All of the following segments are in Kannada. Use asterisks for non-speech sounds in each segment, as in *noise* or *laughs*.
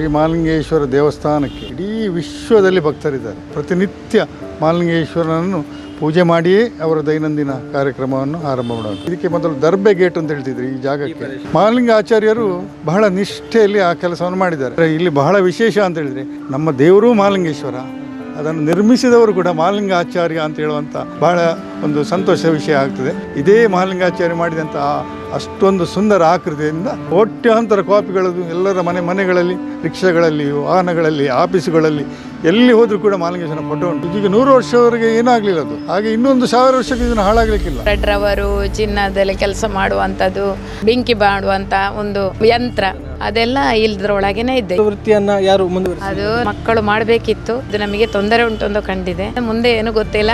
ಶ್ರೀ ಮಾಲಿಂಗೇಶ್ವರ ದೇವಸ್ಥಾನಕ್ಕೆ ಇಡೀ ವಿಶ್ವದಲ್ಲಿ ಭಕ್ತರಿದ್ದಾರೆ. ಪ್ರತಿನಿತ್ಯ ಮಾಲಿಂಗೇಶ್ವರನನ್ನು ಪೂಜೆ ಮಾಡಿಯೇ ಅವರ ದೈನಂದಿನ ಕಾರ್ಯಕ್ರಮವನ್ನು ಆರಂಭ ಮಾಡೋಣ ಇದಕ್ಕೆ ಮೊದಲು ದರ್ಬೆ ಗೇಟ್ ಅಂತ ಹೇಳ್ತಿದ್ರು ಈ ಜಾಗಕ್ಕೆ. ಮಾಲಿಂಗ ಆಚಾರ್ಯರು ಬಹಳ ನಿಷ್ಠೆಯಲ್ಲಿ ಆ ಕೆಲಸವನ್ನು ಮಾಡಿದ್ದಾರೆ. ಇಲ್ಲಿ ಬಹಳ ವಿಶೇಷ ಅಂತ ಹೇಳಿದ್ರೆ ನಮ್ಮ ದೇವರು ಮಹಾಲಿಂಗೇಶ್ವರ ಅದನ್ನು ನಿರ್ಮಿಸಿದವರು ಕೂಡ ಮಹಾಲಿಂಗಾಚಾರ್ಯ ಅಂತ ಹೇಳುವಂಥ ಬಹಳ ಒಂದು ಸಂತೋಷ ವಿಷಯ ಆಗ್ತದೆ. ಇದೇ ಮಹಾಲಿಂಗಾಚಾರ್ಯ ಮಾಡಿದಂಥ ಅಷ್ಟೊಂದು ಸುಂದರ ಆಕೃತಿಯಿಂದ ಕೋಟ್ಯಾಂತರ ಕಾಪಿಗಳು ಎಲ್ಲರ ಮನೆ ಮನೆಗಳಲ್ಲಿ ರಿಕ್ಷಾಗಳಲ್ಲಿ ವಾಹನಗಳಲ್ಲಿ, ಆಫೀಸುಗಳಲ್ಲಿ ಎಲ್ಲಿ ಹೋದರೂ ಕೂಡ ಮಾಲಿಂಗೇಶ್ವರ ಫೋಟೋ ಉಂಟು. ಈಗ ನೂರು ವರ್ಷದವರೆಗೆ ಏನಾಗಲಿಲ್ಲ ಅದು. ಹಾಗೆ ಇನ್ನೊಂದು ಸಾವಿರ ವರ್ಷಕ್ಕೆ ಇದನ್ನು ಹಾಳಾಗಲಿಕ್ಕಿಲ್ಲ. ರವರು ಚಿನ್ನದಲ್ಲಿ ಕೆಲಸ ಮಾಡುವಂಥದ್ದು, ಬೆಂಕಿ ಮಾಡುವಂಥ ಒಂದು ಯಂತ್ರ. ಅದೆಲ್ಲ ಇಲ್ದ್ರೊಳಗೇನೆ ಇದೆ ವೃತ್ತಿಯನ್ನ ಯಾರು ಮುಂದುವರಿಸಿ ಅದು ಮಕ್ಕಳು ಮಾಡಬೇಕಿತ್ತು. ಇದು ನಮಗೆ ತೊಂದರೆ ಉಂಟು ಕಂಡಿದೆ. ಮುಂದೆ ಏನು ಗೊತ್ತಿಲ್ಲ.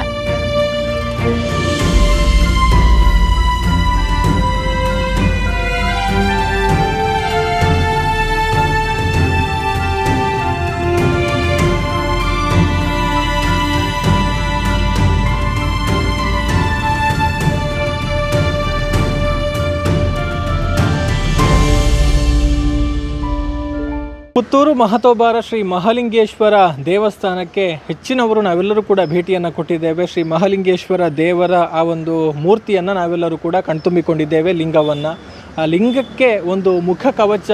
ಪುತ್ತೂರು ಮಹತೋಬಾರ ಶ್ರೀ ಮಹಾಲಿಂಗೇಶ್ವರ ದೇವಸ್ಥಾನಕ್ಕೆ ಹೆಚ್ಚಿನವರು ನಾವೆಲ್ಲರೂ ಕೂಡ ಭೇಟಿಯನ್ನು ಕೊಟ್ಟಿದ್ದೇವೆ. ಶ್ರೀ ಮಹಾಲಿಂಗೇಶ್ವರ ದೇವರ ಆ ಒಂದು ಮೂರ್ತಿಯನ್ನು ನಾವೆಲ್ಲರೂ ಕೂಡ ಕಣ್ತುಂಬಿಕೊಂಡಿದ್ದೇವೆ ಲಿಂಗವನ್ನು. ಆ ಲಿಂಗಕ್ಕೆ ಒಂದು ಮುಖ ಕವಚ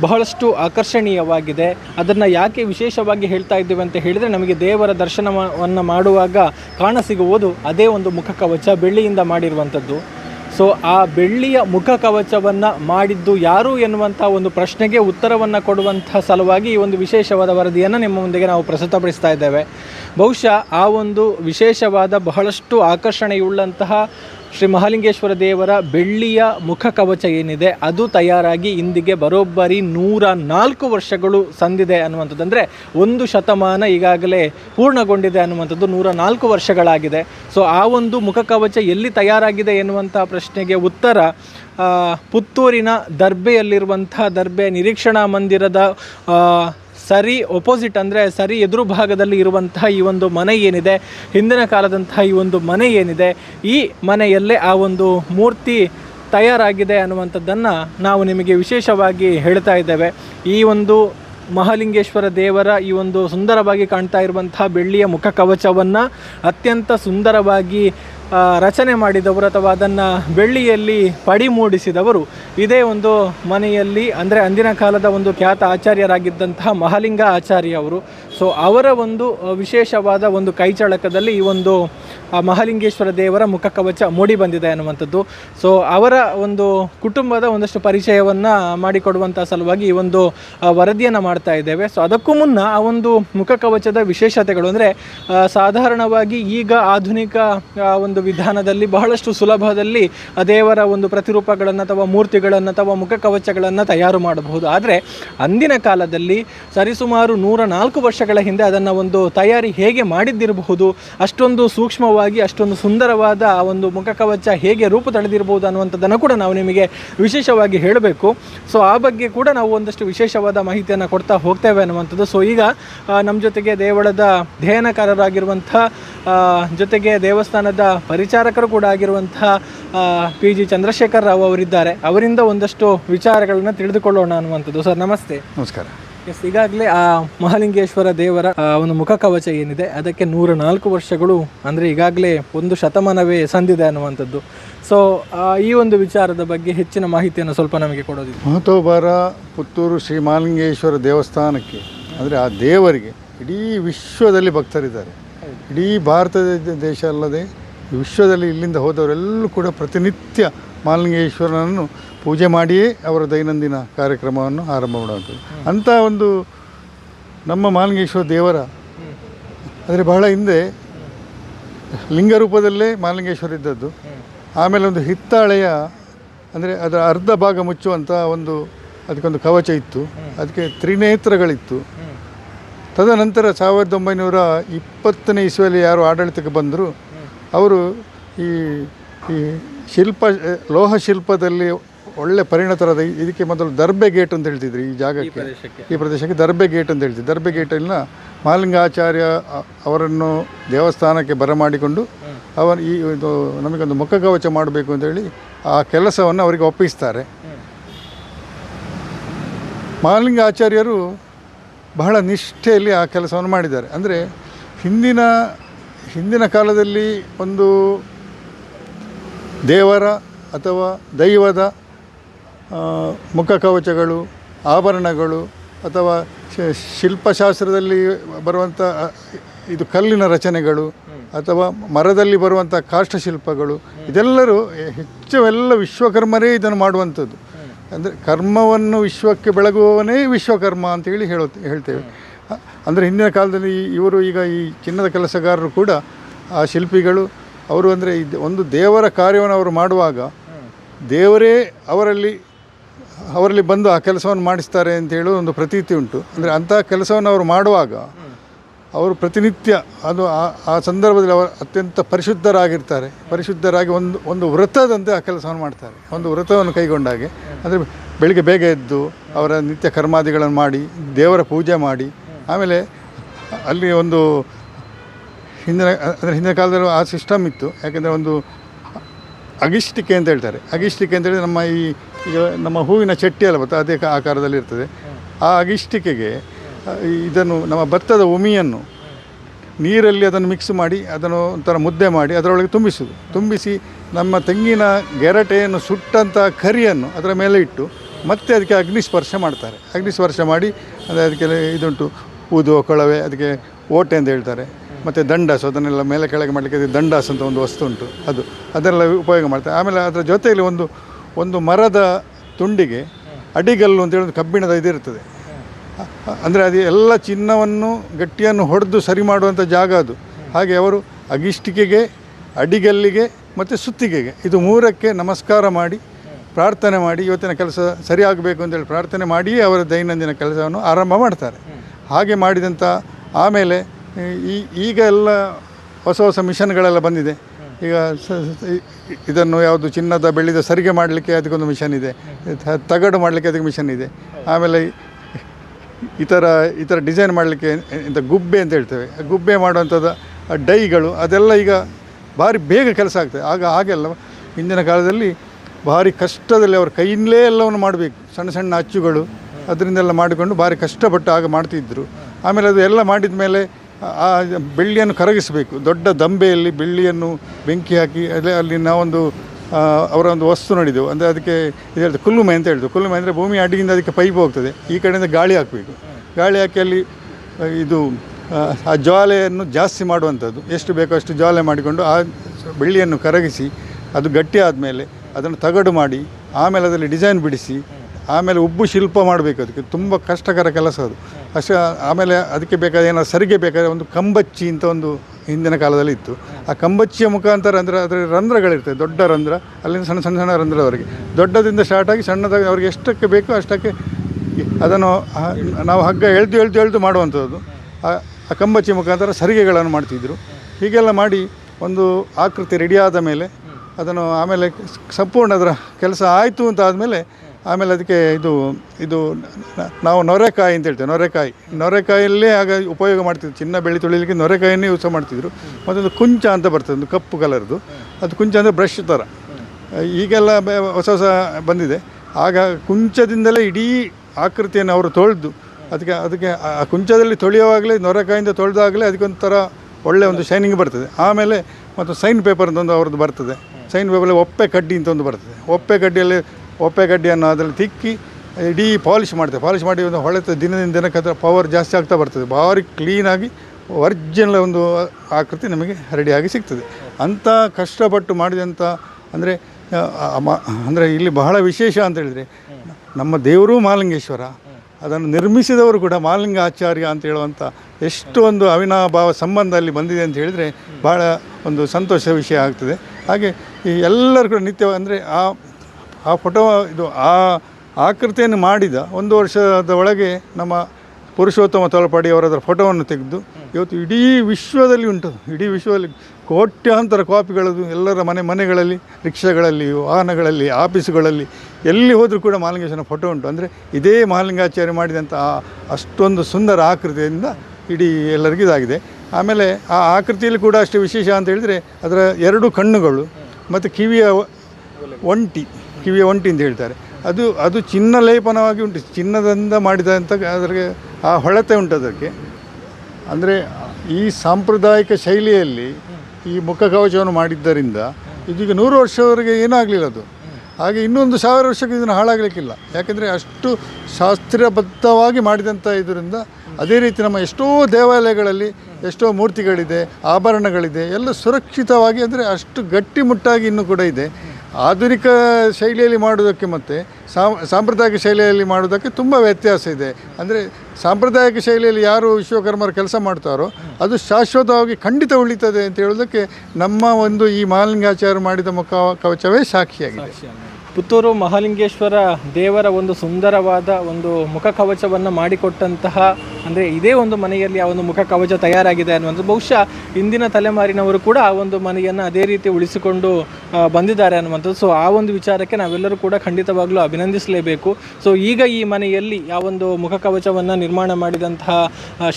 ಬಹಳಷ್ಟು ಆಕರ್ಷಣೀಯವಾಗಿದೆ. ಅದನ್ನು ಯಾಕೆ ವಿಶೇಷವಾಗಿ ಹೇಳ್ತಾ ಇದ್ದೇವೆ ಅಂತ ಹೇಳಿದರೆ, ನಮಗೆ ದೇವರ ದರ್ಶನವನ್ನು ಮಾಡುವಾಗ ಕಾಣಸಿಗುವುದು ಅದೇ ಒಂದು ಮುಖ ಕವಚ ಬೆಳ್ಳಿಯಿಂದ ಮಾಡಿರುವಂಥದ್ದು. ಸೊ ಆ ಬೆಳ್ಳಿಯ ಮುಖ ಕವಚವನ್ನು ಮಾಡಿದ್ದು ಯಾರು ಎನ್ನುವಂಥ ಒಂದು ಪ್ರಶ್ನೆಗೆ ಉತ್ತರವನ್ನು ಕೊಡುವಂಥ ಸಲುವಾಗಿ ಈ ಒಂದು ವಿಶೇಷವಾದ ವರದಿಯನ್ನು ನಿಮ್ಮ ಮುಂದೆಗೆ ನಾವು ಪ್ರಸ್ತುತಪಡಿಸ್ತಾ ಇದ್ದೇವೆ. ಬಹುಶಃ ಆ ಒಂದು ವಿಶೇಷವಾದ ಬಹಳಷ್ಟು ಆಕರ್ಷಣೆಯುಳ್ಳಂತಹ ಶ್ರೀ ಮಹಾಲಿಂಗೇಶ್ವರ ದೇವರ ಬೆಳ್ಳಿಯ ಮುಖ ಕವಚ ಏನಿದೆ, ಅದು ತಯಾರಾಗಿ ಇಂದಿಗೆ ಬರೋಬ್ಬರಿ ನೂರ ನಾಲ್ಕು ವರ್ಷಗಳು ಸಂದಿದೆ ಅನ್ನುವಂಥದ್ದು ಅಂದರೆ ಒಂದು ಶತಮಾನ ಈಗಾಗಲೇ ಪೂರ್ಣಗೊಂಡಿದೆ ಅನ್ನುವಂಥದ್ದು ನೂರ ನಾಲ್ಕು ವರ್ಷಗಳಾಗಿದೆ. ಸೊ ಆ ಒಂದು ಮುಖ ಕವಚ ಎಲ್ಲಿ ತಯಾರಾಗಿದೆ ಎನ್ನುವಂಥ ಪ್ರಶ್ನೆಗೆ ಉತ್ತರ ಪುತ್ತೂರಿನ ದರ್ಬೆಯಲ್ಲಿರುವಂಥ ದರ್ಬೆ ನಿರೀಕ್ಷಣಾ ಮಂದಿರದ ಸರಿ ಒಪೋಸಿಟ್ ಅಂದರೆ ಸರಿ ಎದುರು ಭಾಗದಲ್ಲಿ ಇರುವಂತಹ ಈ ಒಂದು ಮನೆ ಏನಿದೆ, ಹಿಂದಿನ ಕಾಲದಂತಹ ಈ ಒಂದು ಮನೆ ಏನಿದೆ, ಈ ಮನೆಯಲ್ಲೇ ಆ ಒಂದು ಮೂರ್ತಿ ತಯಾರಾಗಿದೆ ಅನ್ನುವಂಥದ್ದನ್ನು ನಾವು ನಿಮಗೆ ವಿಶೇಷವಾಗಿ ಹೇಳ್ತಾ ಇದ್ದೇವೆ. ಈ ಒಂದು ಮಹಾಲಿಂಗೇಶ್ವರ ದೇವರ ಈ ಒಂದು ಸುಂದರವಾಗಿ ಕಾಣ್ತಾ ಇರುವಂತಹ ಬೆಳ್ಳಿಯ ಮುಖ ಕವಚವನ್ನು ಅತ್ಯಂತ ಸುಂದರವಾಗಿ ರಚನೆ ಮಾಡಿದವರು ಅಥವಾ ಅದನ್ನು ಬೆಳ್ಳಿಯಲ್ಲಿ ಪಡಿ ಮೂಡಿಸಿದವರು. ಇದೇ ಒಂದು ಮನೆಯಲ್ಲಿ, ಅಂದರೆ ಅಂದಿನ ಕಾಲದ ಒಂದು ಖ್ಯಾತ ಆಚಾರ್ಯರಾಗಿದ್ದಂತಹ ಮಹಾಲಿಂಗ ಆಚಾರ್ಯ ಅವರು. ಸೊ ಅವರ ಒಂದು ವಿಶೇಷವಾದ ಒಂದು ಕೈಚಳಕದಲ್ಲಿ ಈ ಒಂದು ಮಹಾಲಿಂಗೇಶ್ವರ ದೇವರ ಮುಖ ಕವಚ ಮೂಡಿ ಬಂದಿದೆ ಅನ್ನುವಂಥದ್ದು. ಸೊ ಅವರ ಒಂದು ಕುಟುಂಬದ ಒಂದಷ್ಟು ಪರಿಚಯವನ್ನು ಮಾಡಿಕೊಡುವಂಥ ಸಲುವಾಗಿ ಈ ಒಂದು ಆ, ವರದಿಯನ್ನು ಮಾಡ್ತಾ ಇದ್ದೇವೆ. ಸೊ ಅದಕ್ಕೂ ಮುನ್ನ ಆ ಒಂದು ಮುಖ ಕವಚದ ವಿಶೇಷತೆಗಳು ಅಂದರೆ ಸಾಧಾರಣವಾಗಿ ಈಗ ಆಧುನಿಕ ಒಂದು ವಿಧಾನದಲ್ಲಿ ಬಹಳಷ್ಟು ಸುಲಭದಲ್ಲಿ ಆ ದೇವರ ಒಂದು ಪ್ರತಿರೂಪಗಳನ್ನು ಅಥವಾ ಮೂರ್ತಿಗಳನ್ನು ಅಥವಾ ಮುಖ ಕವಚಗಳನ್ನು ತಯಾರು ಮಾಡಬಹುದು. ಆದರೆ ಅಂದಿನ ಕಾಲದಲ್ಲಿ ಸರಿಸುಮಾರು ನೂರ ನಾಲ್ಕು ವರ್ಷಗಳ ಹಿಂದೆ ಅದನ್ನು ಒಂದು ತಯಾರಿ ಹೇಗೆ ಮಾಡಿದ್ದಿರಬಹುದು ಅಷ್ಟೊಂದು ಸೂಕ್ಷ್ಮವಾಗಿ ಅಷ್ಟೊಂದು ಸುಂದರವಾದ ಆ ಒಂದು ಮುಖಕವಚ ಹೇಗೆ ರೂಪು ತಳೆದಿರಬಹುದು ಅನ್ನುವಂಥದ್ದನ್ನು ಕೂಡ ನಾವು ನಿಮಗೆ ವಿಶೇಷವಾಗಿ ಹೇಳಬೇಕು. ಸೊ ಆ ಬಗ್ಗೆ ಕೂಡ ನಾವು ಒಂದಷ್ಟು ವಿಶೇಷವಾದ ಮಾಹಿತಿಯನ್ನು ಕೊಡ್ತಾ ಹೋಗ್ತೇವೆ ಅನ್ನುವಂಥದ್ದು. ಸೊ ಈಗ ನಮ್ಮ ಜೊತೆಗೆ ದೇವಳದ ಧ್ಯಯನಕಾರರಾಗಿರುವಂಥ ಜೊತೆಗೆ ದೇವಸ್ಥಾನದ ಪರಿಚಾರಕರು ಕೂಡ ಆಗಿರುವಂಥ ಪಿ ಜಿ ಚಂದ್ರಶೇಖರ್ ರಾವ್ ಅವರಿದ್ದಾರೆ. ಅವರಿಂದ ಒಂದಷ್ಟು ವಿಚಾರಗಳನ್ನು ತಿಳಿದುಕೊಳ್ಳೋಣ ಅನ್ನುವಂಥದ್ದು. ಸರ್ ನಮಸ್ತೆ. ನಮಸ್ಕಾರ. ಎಸ್ ಈಗಾಗಲೇ ಆ ಮಹಾಲಿಂಗೇಶ್ವರ ದೇವರ ಒಂದು ಮುಖ ಕವಚ ಏನಿದೆ, ಅದಕ್ಕೆ ನೂರ ನಾಲ್ಕು ವರ್ಷಗಳು, ಅಂದರೆ ಈಗಾಗಲೇ ಒಂದು ಶತಮಾನವೇ ಸಂದಿದೆ ಅನ್ನುವಂಥದ್ದು. ಸೊ ಈ ಒಂದು ವಿಚಾರದ ಬಗ್ಗೆ ಹೆಚ್ಚಿನ ಮಾಹಿತಿಯನ್ನು ಸ್ವಲ್ಪ ನಮಗೆ ಕೊಡೋದಿದೆ. ಮಹತೋಬಾರ ಪುತ್ತೂರು ಶ್ರೀ ಮಹಾಲಿಂಗೇಶ್ವರ ದೇವಸ್ಥಾನಕ್ಕೆ, ಅಂದರೆ ಆ ದೇವರಿಗೆ ಇಡೀ ವಿಶ್ವದಲ್ಲಿ ಭಕ್ತರಿದ್ದಾರೆ. ಇಡೀ ಭಾರತದ ದೇಶ ಅಲ್ಲದೆ ವಿಶ್ವದಲ್ಲಿ ಇಲ್ಲಿಂದ ಹೋದವರೆಲ್ಲರೂ ಕೂಡ ಪ್ರತಿನಿತ್ಯ ಮಹಾಲಿಂಗೇಶ್ವರನನ್ನು ಪೂಜೆ ಮಾಡಿಯೇ ಅವರ ದೈನಂದಿನ ಕಾರ್ಯಕ್ರಮವನ್ನು ಆರಂಭ ಮಾಡುವಂಥದ್ದು. ಅಂಥ ಒಂದು ನಮ್ಮ ಮಾಲಿಂಗೇಶ್ವರ ದೇವರ ಅಂದರೆ ಬಹಳ ಹಿಂದೆ ಲಿಂಗ ರೂಪದಲ್ಲೇ ಮಾಲಿಂಗೇಶ್ವರ ಇದ್ದದ್ದು. ಆಮೇಲೆ ಒಂದು ಹಿತ್ತಾಳೆಯ, ಅಂದರೆ ಅದರ ಅರ್ಧ ಭಾಗ ಮುಚ್ಚುವಂಥ ಒಂದು, ಅದಕ್ಕೊಂದು ಕವಚ ಇತ್ತು. ಅದಕ್ಕೆ ತ್ರಿನೇತ್ರಗಳಿತ್ತು. ತದನಂತರ ಸಾವಿರದ ಒಂಬೈನೂರ ಇಪ್ಪತ್ತನೇ ಇಸ್ವಿಯಲ್ಲಿ ಯಾರು ಆಡಳಿತಕ್ಕೆ ಬಂದರು, ಅವರು ಈ ಈ ಶಿಲ್ಪ, ಲೋಹ ಶಿಲ್ಪದಲ್ಲಿ ಒಳ್ಳೆ ಪರಿಣತರಾದ ಇದಕ್ಕೆ ಮೊದಲು ದರ್ಬೆ ಗೇಟ್ ಅಂತ ಹೇಳ್ತಿದ್ರು ಈ ಜಾಗಕ್ಕೆ. ಈ ಪ್ರದೇಶಕ್ಕೆ. ದರ್ಬೆ ಗೇಟ್ ಅಂತ ಹೇಳ್ತಿದ್ರು. ದರ್ಬೆ ಗೇಟಲ್ಲಿ ಮಾಲಿಂಗಾಚಾರ್ಯ ಅವರನ್ನು ದೇವಸ್ಥಾನಕ್ಕೆ ಬರಮಾಡಿಕೊಂಡು ಅವರು ಈ ಇದು ನಮಗೊಂದು ಮುಖ ಕವಚ ಮಾಡಬೇಕು ಅಂತೇಳಿ ಆ ಕೆಲಸವನ್ನು ಅವರಿಗೆ ಒಪ್ಪಿಸ್ತಾರೆ. ಮಾಲಿಂಗ ಆಚಾರ್ಯರು ಬಹಳ ನಿಷ್ಠೆಯಲ್ಲಿ ಆ ಕೆಲಸವನ್ನು ಮಾಡಿದ್ದಾರೆ. ಅಂದರೆ ಹಿಂದಿನ ಹಿಂದಿನ ಕಾಲದಲ್ಲಿ ಒಂದು ದೇವರ ಅಥವಾ ದೈವದ ಮುಖಕವಚಗಳು ಆಭರಣಗಳು ಅಥವಾ ಶಿಲ್ಪಶಾಸ್ತ್ರದಲ್ಲಿ ಬರುವಂಥ ಇದು ಕಲ್ಲಿನ ರಚನೆಗಳು ಅಥವಾ ಮರದಲ್ಲಿ ಬರುವಂಥ ಕಾಷ್ಟಶಿಲ್ಪಗಳು ಇದೆಲ್ಲರೂ ಹೆಚ್ಚು ಎಲ್ಲ ವಿಶ್ವಕರ್ಮರೇ ಇದನ್ನು ಮಾಡುವಂಥದ್ದು. ಅಂದರೆ ಕರ್ಮವನ್ನು ವಿಶ್ವಕ್ಕೆ ಬೆಳಗುವವನೇ ವಿಶ್ವಕರ್ಮ ಅಂತೇಳಿ ಹೇಳೋ ಹೇಳ್ತೇವೆ. ಅಂದರೆ ಹಿಂದಿನ ಕಾಲದಲ್ಲಿ ಇವರು ಈಗ ಈ ಚಿನ್ನದ ಕೆಲಸಗಾರರು ಕೂಡ ಆ ಶಿಲ್ಪಿಗಳು ಅವರು ಅಂದರೆ ಒಂದು ದೇವರ ಕಾರ್ಯವನ್ನು ಅವರು ಮಾಡುವಾಗ ದೇವರೇ ಅವರಲ್ಲಿ ಅವರಲ್ಲಿ ಬಂದು ಆ ಕೆಲಸವನ್ನು ಮಾಡಿಸ್ತಾರೆ ಅಂತ ಹೇಳೋ ಒಂದು ಪ್ರತೀತಿ ಉಂಟು. ಅಂದರೆ ಅಂಥ ಕೆಲಸವನ್ನು ಅವರು ಮಾಡುವಾಗ ಅವರು ಪ್ರತಿನಿತ್ಯ ಅದು ಆ- ಆ ಸಂದರ್ಭದಲ್ಲಿ ಅವರು ಅತ್ಯಂತ ಪರಿಶುದ್ಧರಾಗಿರ್ತಾರೆ. ಪರಿಶುದ್ಧರಾಗಿ ಒಂದು ಒಂದು ವ್ರತದಂತೆ ಆ ಕೆಲಸವನ್ನು ಮಾಡ್ತಾರೆ. ಒಂದು ವ್ರತವನ್ನು ಕೈಗೊಂಡಾಗೆ ಅಂದರೆ ಬೆಳಿಗ್ಗೆ ಬೇಗ ಎದ್ದು ಅವರ ನಿತ್ಯ ಕರ್ಮಾದಿಗಳನ್ನು ಮಾಡಿ, ದೇವರ ಪೂಜೆ ಮಾಡಿ, ಆಮೇಲೆ ಅಲ್ಲಿ ಒಂದು ಹಿಂದಿನ, ಅಂದರೆ ಹಿಂದಿನ ಕಾಲದಲ್ಲಿ ಆ ಸಿಸ್ಟಮ್ ಇತ್ತು. ಯಾಕೆಂದರೆ ಒಂದು ಅಗಿಷ್ಟಿಕೆ ಅಂತ ಹೇಳ್ತಾರೆ. ಅಗಿಷ್ಟಿಕೆ ಅಂತೇಳಿ ನಮ್ಮ ಈ ಈಗ ನಮ್ಮ ಹೂವಿನ ಚಟ್ಟಿ ಅಲ್ಲ ಬರ್ತದೆ ಅದೇ ಆಕಾರದಲ್ಲಿ ಇರ್ತದೆ. ಆ ಅಗಿಷ್ಟಿಕೆಗೆ ಇದನ್ನು, ನಮ್ಮ ಭತ್ತದ ಉಮಿಯನ್ನು ನೀರಲ್ಲಿ ಅದನ್ನು ಮಿಕ್ಸ್ ಮಾಡಿ, ಅದನ್ನು ಒಂಥರ ಮುದ್ದೆ ಮಾಡಿ, ಅದರೊಳಗೆ ತುಂಬಿಸುವುದು ತುಂಬಿಸಿ ನಮ್ಮ ತೆಂಗಿನ ಗೆರಟೆಯನ್ನು ಸುಟ್ಟಂಥ ಕರಿಯನ್ನು ಅದರ ಮೇಲೆ ಇಟ್ಟು ಮತ್ತೆ ಅದಕ್ಕೆ ಅಗ್ನಿಸ್ಪರ್ಶ ಮಾಡ್ತಾರೆ. ಅಗ್ನಿಸ್ಪರ್ಶ ಮಾಡಿ, ಅಂದರೆ ಅದಕ್ಕೆ ಇದುಂಟು, ಊದು, ಕೊಳವೆ, ಅದಕ್ಕೆ ಓಟೆ ಅಂತ ಹೇಳ್ತಾರೆ. ಮತ್ತು ದಂಡಾಸು, ಅದನ್ನೆಲ್ಲ ಮೇಲೆ ಕೆಳಗೆ ಮಾಡಲಿಕ್ಕೆ ದಂಡಾಸ್ ಅಂತ ಒಂದು ವಸ್ತು ಉಂಟು. ಅದು ಅದೆಲ್ಲ ಉಪಯೋಗ ಮಾಡ್ತಾರೆ. ಆಮೇಲೆ ಅದರ ಜೊತೆಯಲ್ಲಿ ಒಂದು ಒಂದು ಮರದ ತುಂಡಿಗೆ ಅಡಿಗಲ್ಲು ಅಂತೇಳಿ ಒಂದು ಕಬ್ಬಿಣದ ಇದಿರ್ತದೆ ಅಂದರೆ ಅದು ಎಲ್ಲ ಚಿನ್ನವನ್ನು, ಗಟ್ಟಿಯನ್ನು ಹೊಡೆದು ಸರಿ ಮಾಡುವಂಥ ಜಾಗ ಅದು. ಹಾಗೆ ಅವರು ಅಗಿಷ್ಟಿಕೆಗೆ, ಅಡಿಗಲ್ಲಿಗೆ ಮತ್ತು ಸುತ್ತಿಗೆಗೆ ಇದು ಮೂರಕ್ಕೆ ನಮಸ್ಕಾರ ಮಾಡಿ, ಪ್ರಾರ್ಥನೆ ಮಾಡಿ, ಇವತ್ತಿನ ಕೆಲಸ ಸರಿಯಾಗಬೇಕು ಅಂತೇಳಿ ಪ್ರಾರ್ಥನೆ ಮಾಡಿಯೇ ಅವರ ದೈನಂದಿನ ಕೆಲಸವನ್ನು ಆರಂಭ ಮಾಡ್ತಾರೆ. ಹಾಗೆ ಮಾಡಿದಂಥ ಆಮೇಲೆ ಈ, ಈಗ ಎಲ್ಲ ಹೊಸ ಹೊಸ ಮಿಷನ್ಗಳೆಲ್ಲ ಬಂದಿದೆ. ಈಗ ಇದನ್ನು ಯಾವುದು ಚಿನ್ನದ ಬೆಳ್ಳಿದ ಸರಿಗೆ ಮಾಡಲಿಕ್ಕೆ ಅದಕ್ಕೊಂದು ಮಿಷನ್ ಇದೆ. ತಗಡು ಮಾಡಲಿಕ್ಕೆ ಅದಕ್ಕೆ ಮಿಷನ್ ಇದೆ. ಆಮೇಲೆ ಈ ಥರ ಡಿಸೈನ್ ಮಾಡಲಿಕ್ಕೆ ಇಂಥ ಗುಬ್ಬೆ ಅಂತ ಹೇಳ್ತೇವೆ. ಗುಬ್ಬೆ ಮಾಡುವಂಥದ್ದು ಡೈಗಳು, ಅದೆಲ್ಲ ಈಗ ಭಾರಿ ಬೇಗ ಕೆಲಸ ಆಗ್ತದೆ. ಆಗ ಹಾಗೆಲ್ಲ ಹಿಂದಿನ ಕಾಲದಲ್ಲಿ ಭಾರಿ ಕಷ್ಟದಲ್ಲಿ ಅವ್ರ ಕೈಯಿಂದಲೇ ಎಲ್ಲವನ್ನು ಮಾಡಬೇಕು. ಸಣ್ಣ ಸಣ್ಣ ಅಚ್ಚುಗಳು, ಅದರಿಂದೆಲ್ಲ ಮಾಡಿಕೊಂಡು ಭಾರಿ ಕಷ್ಟಪಟ್ಟು ಆಗ ಮಾಡ್ತಿದ್ದರು ಆಮೇಲೆ ಅದು ಎಲ್ಲ ಮಾಡಿದ ಮೇಲೆ ಆ- ಬೆಳ್ಳಿಯನ್ನು ಕರಗಿಸಬೇಕು. ದೊಡ್ಡ ದಂಬೆಯಲ್ಲಿ ಬೆಳ್ಳಿಯನ್ನು ಬೆಂಕಿ ಹಾಕಿ ಅಲ್ಲೇ, ಅಲ್ಲಿ ನಾವೊಂದು ಅವರ ಒಂದು ವಸ್ತು ನೋಡಿದೆವು. ಅಂದರೆ ಅದಕ್ಕೆ ಇದು ಹೇಳ್ತದೆ ಕುಲ್ಲುಮೆ ಅಂತ ಹೇಳ್ತು ಕುಲ್ಲುಮೆ ಅಂದರೆ ಭೂಮಿ ಅಡಿಯಿಂದ ಅದಕ್ಕೆ ಪೈಪ್ ಹೋಗ್ತದೆ. ಈ ಕಡೆಯಿಂದ ಗಾಳಿ ಹಾಕಬೇಕು. ಗಾಳಿ ಹಾಕಿ ಅಲ್ಲಿ ಇದು ಆ ಜ್ವಾಲೆಯನ್ನು ಜಾಸ್ತಿ ಮಾಡುವಂಥದ್ದು. ಎಷ್ಟು ಬೇಕೋ ಅಷ್ಟು ಜ್ವಾಲೆ ಮಾಡಿಕೊಂಡು ಆ ಬೆಳ್ಳಿಯನ್ನು ಕರಗಿಸಿ, ಅದು ಗಟ್ಟಿ ಆದಮೇಲೆ ಅದನ್ನು ತಗಡು ಮಾಡಿ, ಆಮೇಲೆ ಅದರಲ್ಲಿ ಡಿಸೈನ್ ಬಿಡಿಸಿ, ಆಮೇಲೆ ಉಬ್ಬು ಶಿಲ್ಪ ಮಾಡಬೇಕು ಅದಕ್ಕೆ. ತುಂಬ ಕಷ್ಟಕರ ಕೆಲಸ ಅದು. ಅಷ್ಟೇ ಆಮೇಲೆ ಅದಕ್ಕೆ ಬೇಕಾದ ಏನಾದ್ರು ಸರಿಗೆ ಬೇಕಾದ ಒಂದು ಕಂಬಚ್ಚಿ ಅಂತ ಒಂದು ಹಿಂದಿನ ಕಾಲದಲ್ಲಿ ಇತ್ತು. ಆ ಕಂಬಚ್ಚಿಯ ಮುಖಾಂತರ ಅಂದರೆ ಅದರ ರಂಧ್ರಗಳಿರ್ತವೆ ದೊಡ್ಡ ರಂಧ್ರ. ಅಲ್ಲಿಂದ ಸಣ್ಣ ಸಣ್ಣ ಸಣ್ಣ ರಂಧ್ರದವರೆಗೆ. ದೊಡ್ಡದಿಂದ ಸ್ಟಾರ್ಟ್ ಆಗಿ ಸಣ್ಣದಾಗಿ ಅವ್ರಿಗೆ ಎಷ್ಟಕ್ಕೆ ಬೇಕೋ ಅಷ್ಟಕ್ಕೆ ಅದನ್ನು ನಾವು ಹಗ್ಗ ಎಳ್ದು ಎಳ್ದು ಎಳ್ದು ಮಾಡುವಂಥದ್ದು. ಆ ಆ ಕಂಬಚ್ಚಿ ಮುಖಾಂತರ ಸರಿಗೆಗಳನ್ನು ಮಾಡ್ತಿದ್ದರು ಹೀಗೆಲ್ಲ ಮಾಡಿ ಒಂದು ಆಕೃತಿ ರೆಡಿಯಾದ ಮೇಲೆ ಅದನ್ನು ಆಮೇಲೆ ಸಂಪೂರ್ಣ ಅದರ ಕೆಲಸ ಆಯಿತು ಅಂತ ಆದಮೇಲೆ ಆಮೇಲೆ ಅದಕ್ಕೆ ಇದು ಇದು ನಾವು ನೊರೆಕಾಯಿ ಅಂತ ಹೇಳ್ತೇವೆ, ನೊರೆಕಾಯಿ. ನೊರೆಕಾಯಲ್ಲೇ ಆಗ ಉಪಯೋಗ ಮಾಡ್ತಿದ್ರು. ಚಿನ್ನ ಬೆಳ್ಳಿ ತೊಳಿಲಿಕ್ಕೆ ನೊರೆಕಾಯಿನೇ ಯೂಸ್ ಮಾಡ್ತಿದ್ರು. ಮತ್ತೊಂದು ಕುಂಚ ಅಂತ ಬರ್ತದೆ, ಒಂದು ಕಪ್ಪು ಕಲರ್ದು ಅದು ಕುಂಚ ಅಂದರೆ ಬ್ರಷ್ ಥರ ಈಗೆಲ್ಲ ಹೊಸ ಹೊಸ ಬಂದಿದೆ. ಆಗ ಕುಂಚದಿಂದಲೇ ಇಡೀ ಆಕೃತಿಯನ್ನು ಅವರು ತೊಳೆದು, ಅದಕ್ಕೆ ಅದಕ್ಕೆ ಆ ಕುಂಚದಲ್ಲಿ ತೊಳೆಯುವಾಗಲೇ, ನೊರೆಕಾಯಿಂದ ತೊಳೆದಾಗಲೇ ಅದಕ್ಕೊಂಥರ ಒಳ್ಳೆ ಒಂದು ಶೈನಿಂಗ್ ಬರ್ತದೆ. ಆಮೇಲೆ ಮತ್ತು ಸೈನ್ ಪೇಪರ್ ಅಂತ ಒಂದು ಅವ್ರದ್ದು ಬರ್ತದೆ. ಸೈನ್ ಪೇಪರಲ್ಲಿ ಒಪ್ಪೆ ಕಡ್ಡಿ ಅಂತ ಒಂದು ಬರ್ತದೆ. ಒಪ್ಪೆ ಕಡ್ಡಿಯಲ್ಲಿ ಒಪ್ಪೆ ಕಡ್ಡಿಯನ್ನು ಅದರಲ್ಲಿ ತಿಕ್ಕಿ, ಇಡೀ ಪಾಲಿಷ್ ಮಾಡ್ತೇವೆ. ಪಾಲಿಷ್ ಮಾಡಿ ಒಂದು ಹೊಳೆತ ದಿನದಿಂದ ದಿನಕ್ಕೆ ಅದರ ಪವರ್ ಜಾಸ್ತಿ ಆಗ್ತಾ ಬರ್ತದೆ. ಭಾರಿ ಕ್ಲೀನಾಗಿ ಒರಿಜಿನಲ್ ಒಂದು ಆಕೃತಿ ನಮಗೆ ರೆಡಿಯಾಗಿ ಸಿಗ್ತದೆ. ಅಂಥ ಕಷ್ಟಪಟ್ಟು ಮಾಡಿದಂಥ ಅಂದರೆ ಅಂದರೆ ಇಲ್ಲಿ ಬಹಳ ವಿಶೇಷ ಅಂತ ಹೇಳಿದರೆ, ನಮ್ಮ ದೇವರು ಮಾಲಿಂಗೇಶ್ವರ, ಅದನ್ನು ನಿರ್ಮಿಸಿದವರು ಕೂಡ ಮಾಲಿಂಗ ಆಚಾರ್ಯ ಅಂತ ಹೇಳುವಂಥ ಎಷ್ಟು ಒಂದು ಅವಿನಾಭಾವ ಸಂಬಂಧ ಅಲ್ಲಿ ಬಂದಿದೆ ಅಂತ ಹೇಳಿದರೆ ಭಾಳ ಒಂದು ಸಂತೋಷ ವಿಷಯ ಆಗ್ತದೆ. ಹಾಗೆ ಈ ಎಲ್ಲರೂ ಕೂಡ ನಿತ್ಯ, ಅಂದರೆ ಆ ಆ ಫೋಟೋ ಇದು ಆ ಆಕೃತಿಯನ್ನು ಮಾಡಿದ ಒಂದು ವರ್ಷದ ಒಳಗೆ ನಮ್ಮ ಪುರುಷೋತ್ತಮ ತಲಪಾಡಿ ಅವರ ಫೋಟೋವನ್ನು ತೆಗೆದು ಇವತ್ತು ಇಡೀ ವಿಶ್ವದಲ್ಲಿ ಉಂಟು. ಇಡೀ ವಿಶ್ವದಲ್ಲಿ ಕೋಟ್ಯಾಂತರ ಕಾಪಿಗಳದು ಎಲ್ಲರ ಮನೆ ಮನೆಗಳಲ್ಲಿ, ರಿಕ್ಷಾಗಳಲ್ಲಿ, ವಾಹನಗಳಲ್ಲಿ ಆಫೀಸುಗಳಲ್ಲಿ ಎಲ್ಲಿ ಹೋದರೂ ಕೂಡ ಮಾಲಿಂಗೇಶ್ವರನ ಫೋಟೋ ಉಂಟು. ಅಂದರೆ ಇದೇ ಮಹಾಲಿಂಗಾಚಾರ್ಯ ಮಾಡಿದಂಥ ಅಷ್ಟೊಂದು ಸುಂದರ ಆಕೃತಿಯಿಂದ ಇಡೀ ಎಲ್ಲರಿಗೂ ಇದಾಗಿದೆ. ಆಮೇಲೆ ಆ ಆಕೃತಿಯಲ್ಲಿ ಕೂಡ ಅಷ್ಟು ವಿಶೇಷ ಅಂತ ಹೇಳಿದರೆ ಅದರ ಎರಡು ಕಣ್ಣುಗಳು ಮತ್ತು ಕಿವಿಯ ಒಂಟಿ. ಕಿವಿಯ ಒಂಟಿ ಅಂತ ಹೇಳ್ತಾರೆ. ಅದು ಅದು ಚಿನ್ನ ಲೇಪನವಾಗಿ ಉಂಟು. ಚಿನ್ನದಿಂದ ಮಾಡಿದಂಥ ಅದಕ್ಕೆ ಆ ಹೊಳತೆ ಉಂಟು ಅದಕ್ಕೆ. ಅಂದರೆ ಈ ಸಾಂಪ್ರದಾಯಿಕ ಶೈಲಿಯಲ್ಲಿ ಈ ಮುಖಕವಚವನ್ನು ಮಾಡಿದ್ದರಿಂದ ಇದೀಗ ನೂರು ವರ್ಷದವರೆಗೆ ಏನಾಗಲಿಲ್ಲ ಅದು. ಹಾಗೆ ಇನ್ನೊಂದು ಸಾವಿರ ವರ್ಷಕ್ಕೆ ಇದನ್ನು ಹಾಳಾಗಲಿಕ್ಕಿಲ್ಲ. ಯಾಕೆಂದರೆ ಅಷ್ಟು ಶಾಸ್ತ್ರೀಯಬದ್ಧವಾಗಿ ಮಾಡಿದಂಥ ಇದರಿಂದ ಅದೇ ರೀತಿ ನಮ್ಮ ಎಷ್ಟೋ ದೇವಾಲಯಗಳಲ್ಲಿ ಎಷ್ಟೋ ಮೂರ್ತಿಗಳಿದೆ, ಆಭರಣಗಳಿದೆ, ಎಲ್ಲ ಸುರಕ್ಷಿತವಾಗಿ ಅಂದರೆ ಅಷ್ಟು ಗಟ್ಟಿಮುಟ್ಟಾಗಿ ಇನ್ನೂ ಕೂಡ ಇದೆ. ಆಧುನಿಕ ಶೈಲಿಯಲ್ಲಿ ಮಾಡುವುದಕ್ಕೆ ಮತ್ತು ಸಾಂಪ್ರದಾಯಿಕ ಶೈಲಿಯಲ್ಲಿ ಮಾಡುವುದಕ್ಕೆ ತುಂಬ ವ್ಯತ್ಯಾಸ ಇದೆ. ಅಂದರೆ ಸಾಂಪ್ರದಾಯಿಕ ಶೈಲಿಯಲ್ಲಿ ಯಾರು ವಿಶ್ವಕರ್ಮರು ಕೆಲಸ ಮಾಡ್ತಾರೋ ಅದು ಶಾಶ್ವತವಾಗಿ ಖಂಡಿತ ಉಳಿತದೆ ಅಂತ ಹೇಳೋದಕ್ಕೆ ನಮ್ಮ ಒಂದು ಈ ಮಾಲಿಂಗಾಚಾರ ಮಾಡಿದ ಮುಖ ಕವಚವೇ ಸಾಕ್ಷಿಯಾಗಿದೆ. ಪುತ್ತೂರು ಮಹಾಲಿಂಗೇಶ್ವರ ದೇವರ ಒಂದು ಸುಂದರವಾದ ಒಂದು ಮುಖ ಕವಚವನ್ನು ಮಾಡಿಕೊಟ್ಟಂತಹ, ಅಂದರೆ ಇದೇ ಒಂದು ಮನೆಯಲ್ಲಿ ಆ ಒಂದು ಮುಖ ಕವಚ ತಯಾರಾಗಿದೆ ಅನ್ನುವಂಥದ್ದು ಬಹುಶಃ ಇಂದಿನ ತಲೆಮಾರಿನವರು ಕೂಡ ಆ ಒಂದು ಮನೆಯನ್ನು ಅದೇ ರೀತಿ ಉಳಿಸಿಕೊಂಡು ಬಂದಿದ್ದಾರೆ ಅನ್ನುವಂಥದ್ದು. ಸೊ ಆ ಒಂದು ವಿಚಾರಕ್ಕೆ ನಾವೆಲ್ಲರೂ ಕೂಡ ಖಂಡಿತವಾಗಲೂ ಅಭಿನಂದಿಸಲೇಬೇಕು. ಸೊ ಈಗ ಈ ಮನೆಯಲ್ಲಿ ಆ ಒಂದು ಮುಖ ಕವಚವನ್ನು ನಿರ್ಮಾಣ ಮಾಡಿದಂತಹ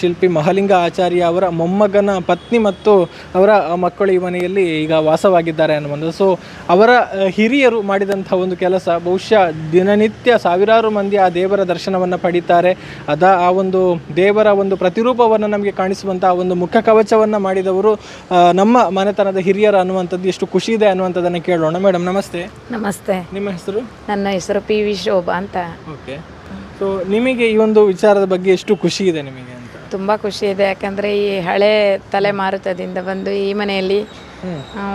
ಶಿಲ್ಪಿ ಮಹಾಲಿಂಗ ಆಚಾರ್ಯ ಅವರ ಮೊಮ್ಮಗನ ಪತ್ನಿ ಮತ್ತು ಅವರ ಮಕ್ಕಳು ಈ ಮನೆಯಲ್ಲಿ ಈಗ ವಾಸವಾಗಿದ್ದಾರೆ ಅನ್ನುವಂಥದ್ದು. ಸೊ ಅವರ ಹಿರಿಯರು ಮಾಡಿದಂಥ ಕೆಲಸ. ಬಹುಶಃ ದಿನನಿತ್ಯ ಸಾವಿರಾರು ಮಂದಿ ಆ ದೇವರ ದರ್ಶನವನ್ನು ಪಡೀತಾರೆ. ಅದ ಆ ಒಂದು ದೇವರ ಒಂದು ಪ್ರತಿರೂಪವನ್ನು ನಮಗೆ ಕಾಣಿಸುವಂಥ ಆ ಒಂದು ಮುಖ ಕವಚವನ್ನು ಮಾಡಿದವರು ನಮ್ಮ ಮನೆತನದ ಹಿರಿಯರು ಅನ್ನುವಂಥದ್ದು ಎಷ್ಟು ಖುಷಿ ಇದೆ ಅನ್ನುವಂಥದ್ದನ್ನು ಕೇಳೋಣ. ಮೇಡಮ್ ನಮಸ್ತೆ. ನಮಸ್ತೆ. ನಿಮ್ಮ ಹೆಸರು? ನನ್ನ ಹೆಸರು ಪಿ ವಿ ಶೋಭಾ ಅಂತ. ಓಕೆ. ಸೊ ನಿಮಗೆ ಈ ಒಂದು ವಿಚಾರದ ಬಗ್ಗೆ ಎಷ್ಟು ಖುಷಿ ಇದೆ ನಿಮಗೆ? ತುಂಬ ಖುಷಿ ಇದೆ. ಯಾಕಂದರೆ ಈ ಹಳೆ ತಲೆಮಾರುತದಿಂದ ಬಂದು ಈ ಮನೆಯಲ್ಲಿ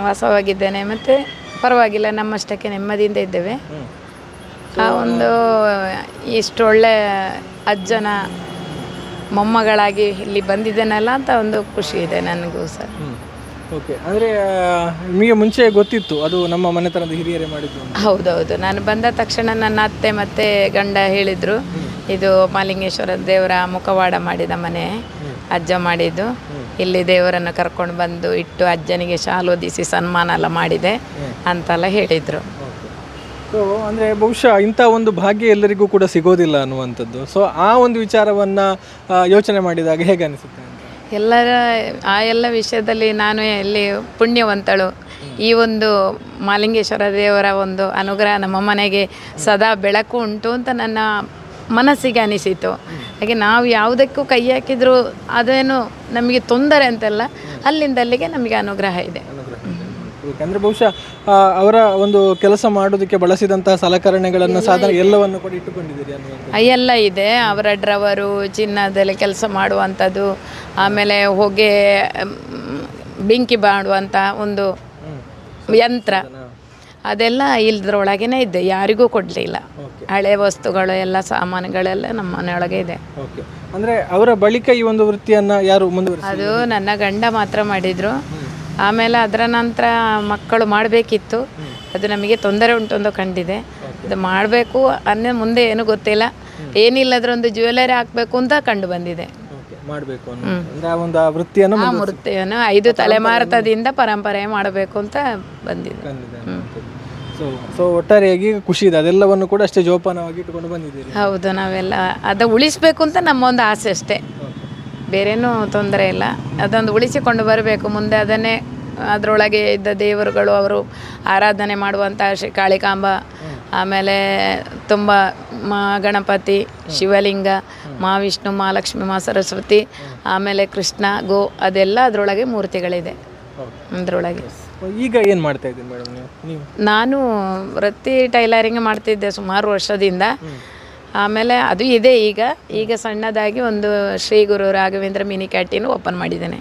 ವಾಸವಾಗಿದ್ದೇನೆ. ಮತ್ತು ಪರವಾಗಿಲ್ಲ ನಮ್ಮಷ್ಟಕ್ಕೆ ನೆಮ್ಮದಿಯಿಂದ ಇದ್ದೇವೆ. ಆ ಒಂದು ಇಷ್ಟೊಳ್ಳೆ ಅಜ್ಜನ ಮೊಮ್ಮಗಳಾಗಿ ಇಲ್ಲಿ ಬಂದಿದ್ದೇನಲ್ಲ ಅಂತ ಒಂದು ಖುಷಿ ಇದೆ ನನಗೂ ಸಹ ಓಕೆ ಅಂದರೆ ನಿಮಗೆ ಮುಂಚೆ ಗೊತ್ತಿತ್ತು ಅದು ನಮ್ಮ ಮನೆತನದ ಹಿರಿಯರೇ ಮಾಡಿದ್ದು ಅಂತ. ಹೌದೌದು ನಾನು ಬಂದ ತಕ್ಷಣ ನನ್ನ ಅತ್ತೆ ಮತ್ತೆ ಗಂಡ ಹೇಳಿದರು ಇದು ಮಾಲಿಂಗೇಶ್ವರ ದೇವರ ಮುಖವಾಡ ಮಾಡಿದ ಮನೆ ಅಜ್ಜ ಮಾಡಿದ್ದು. ಇಲ್ಲಿ ದೇವರನ್ನು ಕರ್ಕೊಂಡು ಬಂದು ಇಟ್ಟು ಅಜ್ಜನಿಗೆ ಶಾಲು ಹೊದಿಸಿ ಸನ್ಮಾನ ಎಲ್ಲ ಮಾಡಿದೆ ಅಂತೆಲ್ಲ ಹೇಳಿದರು. ಸೊ ಅಂದರೆ ಬಹುಶಃ ಇಂಥ ಒಂದು ಭಾಗ್ಯ ಎಲ್ಲರಿಗೂ ಕೂಡ ಸಿಗೋದಿಲ್ಲ ಅನ್ನುವಂಥದ್ದು. ಸೊ ಆ ಒಂದು ವಿಚಾರವನ್ನು ಯೋಚನೆ ಮಾಡಿದಾಗ ಹೇಗೆ ಅನಿಸುತ್ತೆ ಎಲ್ಲರ, ಆ ಎಲ್ಲ ವಿಷಯದಲ್ಲಿ ನಾನು ಇಲ್ಲಿ ಪುಣ್ಯವಂತಳು. ಈ ಒಂದು ಮಾಲಿಂಗೇಶ್ವರ ದೇವರ ಒಂದು ಅನುಗ್ರಹ ನಮ್ಮ ಮನೆಗೆ ಸದಾ ಬೆಳಕು ಉಂಟು ಅಂತ ನನ್ನ ಮನಸ್ಸಿಗೆ ಅನಿಸಿತು. ಹಾಗೆ ನಾವು ಯಾವುದಕ್ಕೂ ಕೈ ಹಾಕಿದರೂ ಅದೇನು ನಮಗೆ ತೊಂದರೆ ಅಂತಲ್ಲ ಅಲ್ಲಿಂದ ಅಲ್ಲಿಗೆ ನಮಗೆ ಅನುಗ್ರಹ ಇದೆ. ಯಾಕಂದರೆ ಬಹುಶಃ ಅವರ ಒಂದು ಕೆಲಸ ಮಾಡೋದಕ್ಕೆ ಬಳಸಿದಂತಹ ಸಲಕರಣೆಗಳನ್ನು ಸಾಧನ ಎಲ್ಲವನ್ನು ಕೂಡ ಇಟ್ಟುಕೊಂಡಿದ್ದೀರಿ ಅನ್ನುವಂಥದ್ದು. ಎಲ್ಲ ಇದೆ. ಅವರ ಡ್ರವರು ಚಿನ್ನದಲ್ಲಿ ಕೆಲಸ ಮಾಡುವಂಥದ್ದು ಆಮೇಲೆ ಹೊಗೆ ಬೆಂಕಿ ಮಾಡುವಂಥ ಒಂದು ಯಂತ್ರ. ಅದೆಲ್ಲ ಇಲ್ದ್ರೊಳಗೇನೆ ಇದೆ. ಯಾರಿಗೂ ಕೊಡಲಿಲ್ಲ. ಹಳೆ ವಸ್ತುಗಳು ಎಲ್ಲ ಸಾಮಾನುಗಳೆಲ್ಲ ನಮ್ಮ ಮನೆಯೊಳಗೆ ಇದೆ. ಅಂದರೆ ಅವರ ಬಳಿಕ ಈ ಒಂದು ವೃತ್ತಿಯನ್ನು ಯಾರು ಮುಂದುವರಿಸ ಅದು ನನ್ನ ಗಂಡ ಮಾತ್ರ ಮಾಡಿದರು. ಆಮೇಲೆ ಅದರ ನಂತರ ಮಕ್ಕಳು ಮಾಡಬೇಕಿತ್ತು. ಅದು ನಮಗೆ ತೊಂದರೆ ಉಂಟು ಅಂತ ಕಂಡಿದೆ. ಅದು ಮಾಡಬೇಕು ಅನ್ನ ಮುಂದೆ ಏನೂ ಗೊತ್ತಿಲ್ಲ. ಏನಿಲ್ಲದ್ರ ಒಂದು ಜ್ಯುವೆಲರಿ ಹಾಕಬೇಕು ಅಂತ ಕಂಡು ಬಂದಿದೆ. ಮಾಡಬೇಕು ಒಂದು ವೃತ್ತಿಯನ್ನು ಆ ಐದು ತಲೆಮಾರತದಿಂದ ಪರಂಪರೆ ಮಾಡಬೇಕು ಅಂತ ಬಂದಿದೆ. ಸೊ ಸೊ ಒಟ್ಟಾರೆಯಾಗಿ ಖುಷಿ ಇದೆ? ಅದೆಲ್ಲವನ್ನು ಕೂಡ ಅಷ್ಟೇ ಜೋಪಾನವಾಗಿ ಇಟ್ಟುಕೊಂಡು ಬಂದಿದ್ದೀರಿ. ಹೌದು ನಾವೆಲ್ಲ ಅದು ಉಳಿಸ್ಬೇಕು ಅಂತ ನಮ್ಮ ಒಂದು ಆಸೆ ಅಷ್ಟೇ. ಬೇರೇನೂ ತೊಂದರೆ ಇಲ್ಲ. ಅದೊಂದು ಉಳಿಸಿಕೊಂಡು ಬರಬೇಕು. ಮುಂದೆ ಅದನ್ನೇ ಅದರೊಳಗೆ ಇದ್ದ ದೇವರುಗಳು ಅವರು ಆರಾಧನೆ ಮಾಡುವಂಥ ಶ್ರೀ ಕಾಳಿಕಾಂಬ ಆಮೇಲೆ ತುಂಬ ಮಾ ಗಣಪತಿ ಶಿವಲಿಂಗ ಮಹಾವಿಷ್ಣು ಮಹಾಲಕ್ಷ್ಮಿ ಮಾ ಸರಸ್ವತಿ ಆಮೇಲೆ ಕೃಷ್ಣ ಗೋ ಅದೆಲ್ಲ ಅದರೊಳಗೆ ಮೂರ್ತಿಗಳಿದೆ. ಅದರೊಳಗೆ. ಈಗ ಏನು ಮಾಡ್ತಾ ಇದ್ದೀನಿ ಮೇಡಮ್ ನೀವು? ನೀವು? ನಾನು ವೃತ್ತಿ ಟೈಲರಿಂಗ್ ಮಾಡ್ತಿದ್ದೆ ಸುಮಾರು ವರ್ಷದಿಂದ. ಆಮೇಲೆ ಅದು ಇದೆ ಈಗ. ಈಗ ಸಣ್ಣದಾಗಿ ಒಂದು Shri Guru Raghavendra mini canteen open ಮಾಡಿದ್ದೇನೆ.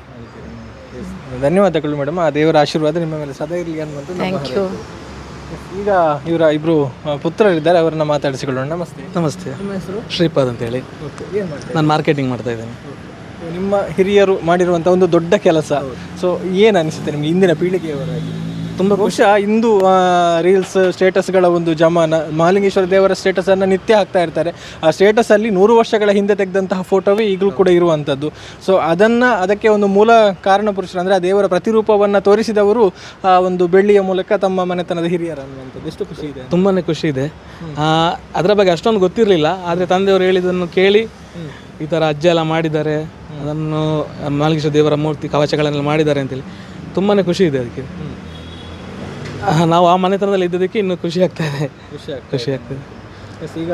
ಧನ್ಯವಾದಗಳು ಮೇಡಮ್. ಆ ದೇವರ ಆಶೀರ್ವಾದ ನಿಮ್ಮ ಮೇಲೆ ಸದಾ ಇರಲಿ ಅನ್ನುವಂಥ ಥ್ಯಾಂಕ್ ಯು ಈಗ ಇವರ ಇಬ್ಬರು ಪುತ್ರರಿದ್ದಾರೆ ಅವರನ್ನ ಮಾತಾಡಿಸಿಕೊಳ್ಳೋಣ. ನಮಸ್ತೆ. ನಮಸ್ತೆ. ನಿಮ್ಮ ಹೆಸರು? ಶ್ರೀಪಾದ್ ಓಕೆ ಏನು ಮಾಡ್ತೀವಿ ನಾನು ಮಾರ್ಕೆಟಿಂಗ್ ಮಾಡ್ತಾ ಇದ್ದೇನೆ. ನಿಮ್ಮ ಹಿರಿಯರು ಮಾಡಿರುವಂಥ ಒಂದು ದೊಡ್ಡ ಕೆಲಸ. ಸೊ ಏನು ಅನಿಸುತ್ತೆ ನಿಮಗೆ? ಇಂದಿನ ಪೀಳಿಗೆಯವರಾಗಿ? ತುಂಬ ಬಹುಶಃ ಇಂದು ರೀಲ್ಸ್ ಸ್ಟೇಟಸ್ಗಳ ಒಂದು ಜಮಾನ ಮಹಾಲಿಂಗೇಶ್ವರ ದೇವರ ಸ್ಟೇಟಸನ್ನು ನಿತ್ಯ ಹಾಕ್ತಾ ಇರ್ತಾರೆ. ಆ ಸ್ಟೇಟಸಲ್ಲಿ ನೂರು ವರ್ಷಗಳ ಹಿಂದೆ ತೆಗೆದಂತಹ ಫೋಟೋವೇ ಈಗಲೂ ಕೂಡ ಇರುವಂಥದ್ದು ಸೊ ಅದನ್ನು ಅದಕ್ಕೆ ಒಂದು ಮೂಲ ಕಾರಣ ಪುರುಷರು ಅಂದ್ರೆ ಆ ದೇವರ ಪ್ರತಿರೂಪವನ್ನು ತೋರಿಸಿದವರು ಆ ಒಂದು ಬೆಳ್ಳಿಯ ಮೂಲಕ ತಮ್ಮ ಮನೆತನದ ಹಿರಿಯರ ಅನ್ನುವಂಥದ್ದು. ಎಷ್ಟು ಖುಷಿ ಇದೆ. ತುಂಬಾ ಖುಷಿ ಇದೆ. ಅದರ ಬಗ್ಗೆ ಅಷ್ಟೊಂದು ಗೊತ್ತಿರಲಿಲ್ಲ. ಆದರೆ ತಂದೆಯವರು ಹೇಳಿದನ್ನು ಕೇಳಿ ಈ ಥರ ಅಜ್ಜ ಎಲ್ಲ ಮಾಡಿದ್ದಾರೆ. ಅದನ್ನು ಮಾಲಿಕೇಶ್ವರ ದೇವರ ಮೂರ್ತಿ ಕವಚಗಳನ್ನೆಲ್ಲ ಮಾಡಿದ್ದಾರೆ ಅಂತೇಳಿ. ತುಂಬಾ ಖುಷಿ ಇದೆ ಅದಕ್ಕೆ. *laughs* ನಾವು ಆ ಮನೆತನದಲ್ಲಿ ಇದ್ದದಕ್ಕೆ ಇನ್ನೂ ಖುಷಿ ಆಗ್ತಾ ಇದೆ. ಖುಷಿ ಆಗ್ತದೆ ಖುಷಿ ಆಗ್ತದೆ ಎಸ್ ಈಗ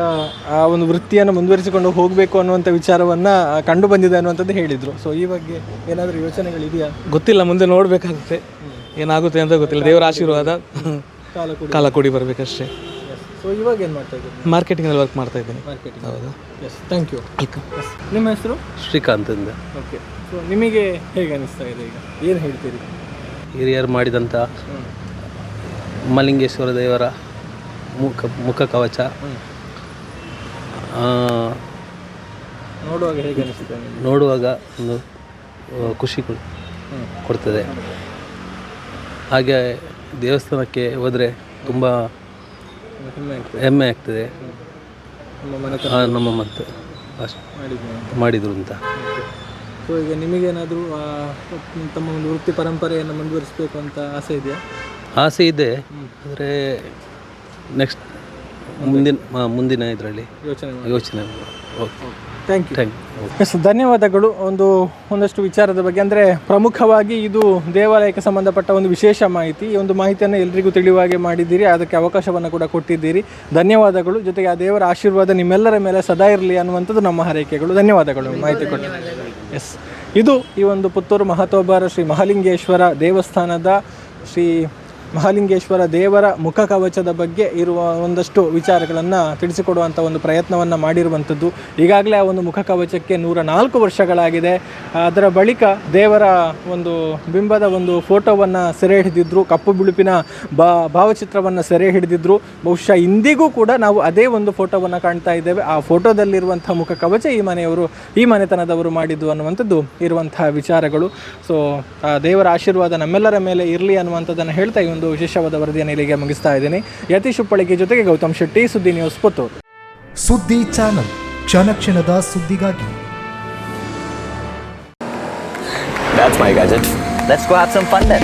ಆ ಒಂದು ವೃತ್ತಿಯನ್ನು ಮುಂದುವರಿಸಿಕೊಂಡು ಹೋಗಬೇಕು ಅನ್ನುವಂಥ ವಿಚಾರವನ್ನು ಕಂಡು ಬಂದಿದೆ ಅನ್ನುವಂಥದ್ದು ಹೇಳಿದರು. ಸೊ ಈ ಬಗ್ಗೆ ಏನಾದರೂ ಯೋಚನೆಗಳಿದೆಯಾ? ಗೊತ್ತಿಲ್ಲ ಮುಂದೆ ನೋಡಬೇಕಾಗುತ್ತೆ. ಏನಾಗುತ್ತೆ ಅಂತ ಗೊತ್ತಿಲ್ಲ. ದೇವರ ಆಶೀರ್ವಾದ ಕಾಲ ಕೂಡ. ಕಾಲ ಕೂಡಿ ಬರಬೇಕಷ್ಟೇ. ಸೊ ಇವಾಗ ಏನು ಮಾಡ್ತಾ ಇದ್ದೀನಿ ಮಾರ್ಕೆಟಿಂಗಲ್ಲಿ ವರ್ಕ್ ಮಾಡ್ತಾ ಇದ್ದೀನಿ. ಮಾರ್ಕೆಟಿಂಗ್ ಹೌದು? ಎಸ್ ಥ್ಯಾಂಕ್ ಯು ನಿಮ್ಮ ಹೆಸರು? ಶ್ರೀಕಾಂತ್ ಅಂತ ಓಕೆ ಸೊ ನಿಮಗೆ ಹೇಗೆ ಅನಿಸ್ತಾ ಇದೆ ಈಗ? ಏನು ಹೇಳ್ತೀರಿ? ಹಿರಿಯರು ಮಾಡಿದಂಥ ಮಲ್ಲಿಂಗೇಶ್ವರ ದೇವರ ಮುಖ ಮುಖ ಕವಚ. ನೋಡುವಾಗ ಹೇಗೆ ಅನಿಸುತ್ತೆ ನೋಡುವಾಗ ಒಂದು ಖುಷಿ ಕೊಡ್- ಕೊಡ್ತದೆ. ಹಾಗೆ ದೇವಸ್ಥಾನಕ್ಕೆ ಹೋದರೆ ತುಂಬ ಹೆಮ್ಮೆ ಆಗ್ತದೆ. ಹೆಮ್ಮೆ ಆಗ್ತದೆ. ನಮ್ಮ ಮತ್ತು ಮಾಡಿದರು ಅಂತ. ಸೊ ಈಗ ನಿಮಗೇನಾದರೂ ತಮ್ಮ ಒಂದು ವೃತ್ತಿ ಪರಂಪರೆಯನ್ನು ಮುಂದುವರಿಸಬೇಕು ಅಂತ ಆಸೆ ಇದೆಯಾ? ಆಸೆ ಇದೆ ಆದರೆ ನೆಕ್ಸ್ಟ್ ಮುಂದಿನ ಮುಂದಿನ ಇದರಲ್ಲಿ ಯೋಚನೆ ಯೋಚನೆ okay thank you thank you yes ಧನ್ಯವಾದಗಳು. ಒಂದು ಒಂದಷ್ಟು ವಿಚಾರದ ಬಗ್ಗೆ. ಅಂದರೆ ಪ್ರಮುಖವಾಗಿ ಇದು ದೇವಾಲಯಕ್ಕೆ ಸಂಬಂಧಪಟ್ಟ ಒಂದು ವಿಶೇಷ ಮಾಹಿತಿ. ಈ ಒಂದು ಮಾಹಿತಿಯನ್ನು ಎಲ್ರಿಗೂ ತಿಳಿಯುವಾಗೆ ಮಾಡಿದ್ದೀರಿ. ಅದಕ್ಕೆ ಅವಕಾಶವನ್ನು ಕೂಡ ಕೊಟ್ಟಿದ್ದೀರಿ. ಧನ್ಯವಾದಗಳು. ಜೊತೆಗೆ ಆ ದೇವರ ಆಶೀರ್ವಾದ ನಿಮ್ಮೆಲ್ಲರ ಮೇಲೆ ಸದಾ ಇರಲಿ ಅನ್ನುವಂಥದ್ದು ನಮ್ಮ ಹಾರೈಕೆಗಳು. ಧನ್ಯವಾದಗಳು. ಮಾಹಿತಿ ಕೊಟ್ಟು. ಎಸ್ ಇದು ಈ ಒಂದು ಪುತ್ತೂರು ಮಹತೋಬಾರ ಶ್ರೀ ಮಹಾಲಿಂಗೇಶ್ವರ ದೇವಸ್ಥಾನದ ಶ್ರೀ ಮಹಾಲಿಂಗೇಶ್ವರ ದೇವರ ಮುಖ ಕವಚದ ಬಗ್ಗೆ ಇರುವ ಒಂದಷ್ಟು ವಿಚಾರಗಳನ್ನು ತಿಳಿಸಿಕೊಡುವಂಥ ಒಂದು ಪ್ರಯತ್ನವನ್ನು ಮಾಡಿರುವಂಥದ್ದು. ಈಗಾಗಲೇ ಆ ಒಂದು ಮುಖ ಕವಚಕ್ಕೆ ನೂರ ನಾಲ್ಕು ವರ್ಷಗಳಾಗಿದೆ. ಅದರ ಬಳಿಕ ದೇವರ ಒಂದು ಬಿಂಬದ ಒಂದು ಫೋಟೋವನ್ನು ಸೆರೆ ಹಿಡಿದಿದ್ರು, ಕಪ್ಪು ಬಿಳುಪಿನ ಬಾ, ಭಾವಚಿತ್ರವನ್ನು ಸೆರೆ ಹಿಡಿದಿದ್ರು. ಬಹುಶಃ ಇಂದಿಗೂ ಕೂಡ ನಾವು ಅದೇ ಒಂದು ಫೋಟೋವನ್ನು ಕಾಣ್ತಾ ಇದ್ದೇವೆ. ಆ ಫೋಟೋದಲ್ಲಿರುವಂಥ ಮುಖ ಕವಚ ಈ ಮನೆಯವರು, ಈ ಮನೆತನದವರು ಮಾಡಿದ್ದು ಅನ್ನುವಂಥದ್ದು ಇರುವಂತಹ ವಿಚಾರಗಳು. ಸೊ ದೇವರ ಆಶೀರ್ವಾದ ನಮ್ಮೆಲ್ಲರ ಮೇಲೆ ಇರಲಿ ಅನ್ನುವಂಥದ್ದನ್ನು ಹೇಳ್ತಾ ಈ ಒಂದು ವಿಶೇಷವಾದ ವರದಿಯನ್ನು ಇಲ್ಲಿಗೆ ಮುಗಿಸ್ತಾ ಇದ್ದೀನಿ ಯತೀಶ್ ಉಪ್ಪಳಿಗೆ ಜೊತೆಗೆ ಗೌತಮ್ ಶೆಟ್ಟಿ ಸುದ್ದಿ ನ್ಯೂಸ್ ಪುತ್ತೂರು ಸುದ್ದಿ ಚಾನಲ್ ಕ್ಷಣ ಕ್ಷಣದ ಸುದ್ದಿಗಾಗಿ That's my gadget. Let's go have some fun then.